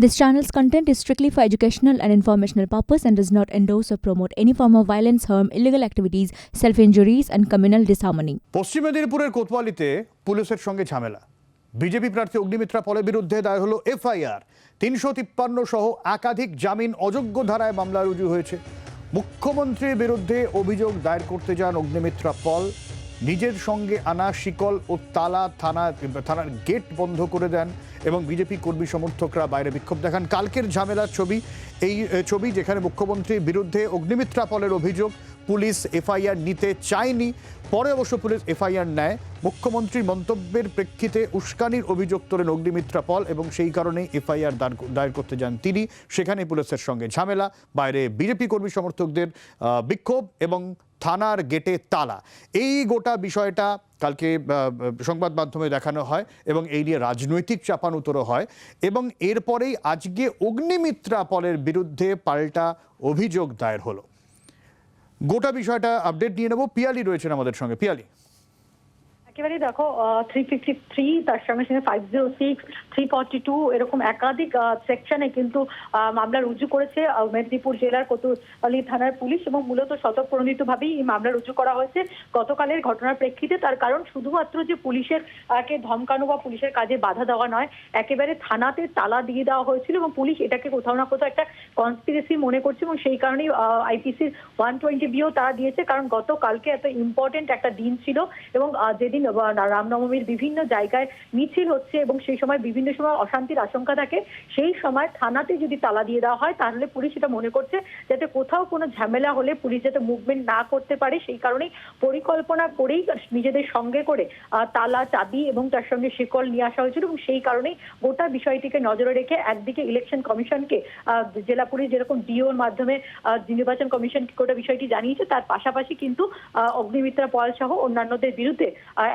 This channel's content is strictly for educational and informational purpose and does not endorse or promote any form of violence, harm, illegal activities, self-injuries and communal disharmony. পশ্চিম মেদিনীপুরের কোতোয়ালিতে পুলিশের সঙ্গে ঝামেলা BJP প্রার্থী অগ্নিমিত্রা পলের বিরুদ্ধে দায়ের হলো FIR তিনশো তিপ্পান্ন সহ একাধিক জামিন অযোগ্য ধারায় মামলা রুজু হয়েছে মুখ্যমন্ত্রীর বিরুদ্ধে অভিযোগ দায়ের করতে যান অগ্নিমিত্রা পল নিজের সঙ্গে আনা শিকল ও তালা থানা, থানার গেট বন্ধ করে দেন এবং বিজেপি কর্মী সমর্থকরা বাইরে বিক্ষোভ দেখান। কালকের ঝামেলার ছবি, এই ছবি যেখানে মুখ্যমন্ত্রীর বিরুদ্ধে অগ্নিমিত্রা পলের অভিযোগ পুলিশ এফআইআর নিতে চায়নি। পরে অবশ্য পুলিশ এফআইআর নেয়। মুখ্যমন্ত্রীর মন্তব্যের প্রেক্ষিতে উস্কানির অভিযোগ তোলেন অগ্নিমিত্রা পল এবং সেই কারণেই এফআইআর দায়ের করতে যান তিনি। সেখানে পুলিশের সঙ্গে ঝামেলা, বাইরে বিজেপি কর্মী সমর্থকদের বিক্ষোভ এবং থানার গেটে তালা। এই গোটা বিষয়টা কালকে সংবাদ মাধ্যমে দেখানো হয় এবং এই নিয়ে রাজনৈতিক চাপানুতরও হয় এবং এরপরেই আজকে অগ্নিমিত্রা পলের বিরুদ্ধে পাল্টা অভিযোগ দায়ের হলো। গোটা বিষয়টা আপডেট নিয়ে নেব। পিয়ালি রয়েছেন আমাদের সঙ্গে। পিয়ালি। একেবারে দেখো থ্রি ফিফটি থ্রি তার সঙ্গে সঙ্গে five zero six three forty two এরকম একাধিক সেকশনে কিন্তু মামলা রুজু করেছে মেদিনীপুর জেলার কোতোয়ালি থানার পুলিশ এবং মূলত স্বতঃপ্রণীত ভাবেই এই মামলা রুজু করা হয়েছে গতকালের ঘটনার প্রেক্ষিতে। তার কারণ শুধুমাত্র যে পুলিশের কে ধমকানো বা পুলিশের কাজে বাধা দেওয়া নয়, একেবারে থানাতে তালা দিয়ে দেওয়া হয়েছিল এবং পুলিশ এটাকে কোথাও না কোথাও একটা কনস্পিরেসি মনে করছে এবং সেই কারণেই আইপিসির ওয়ান টোয়েন্টি বিও তারা দিয়েছে। কারণ গতকালকে এত ইম্পর্টেন্ট একটা দিন ছিল এবং যেদিন রামনবমীর বিভিন্ন জায়গায় মিছিল হচ্ছে এবং সেই সময় বিভিন্ন সময় অশান্তির আশঙ্কা থাকে, সেই সময় থানাতে যদি তালা দিয়ে দেওয়া হয় তাহলে পুলিশ এটা মনে করছে যাতে কোথাও কোনো ঝামেলা হলে পুলিশ যাতে মুভমেন্ট না করতে পারে। সেই কারণেই পরিকল্পনা করেই নিজেদের সঙ্গে করে তালা, চাবি এবং তার সঙ্গে শিকল নিয়ে আসা হয়েছিল এবং সেই কারণেই গোটা বিষয়টিকে নজরে রেখে একদিকে ইলেকশন কমিশনকে জেলা পুলিশ যেরকম ডিওর মাধ্যমে নির্বাচন কমিশন গোটা বিষয়টি জানিয়েছে, তার পাশাপাশি কিন্তু অগ্নিমিত্রা পল সহ অন্যান্যদের বিরুদ্ধে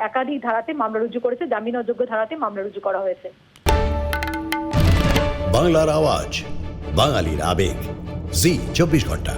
একাধিক ধারাতে মামলা রুজু করেছে জামিন অযোগ্য ধারাতে মামলা রুজু করা হয়েছে। বাংলার আওয়াজ, বাঙালির আবেগ। জি, চব্বিশ ঘণ্টা।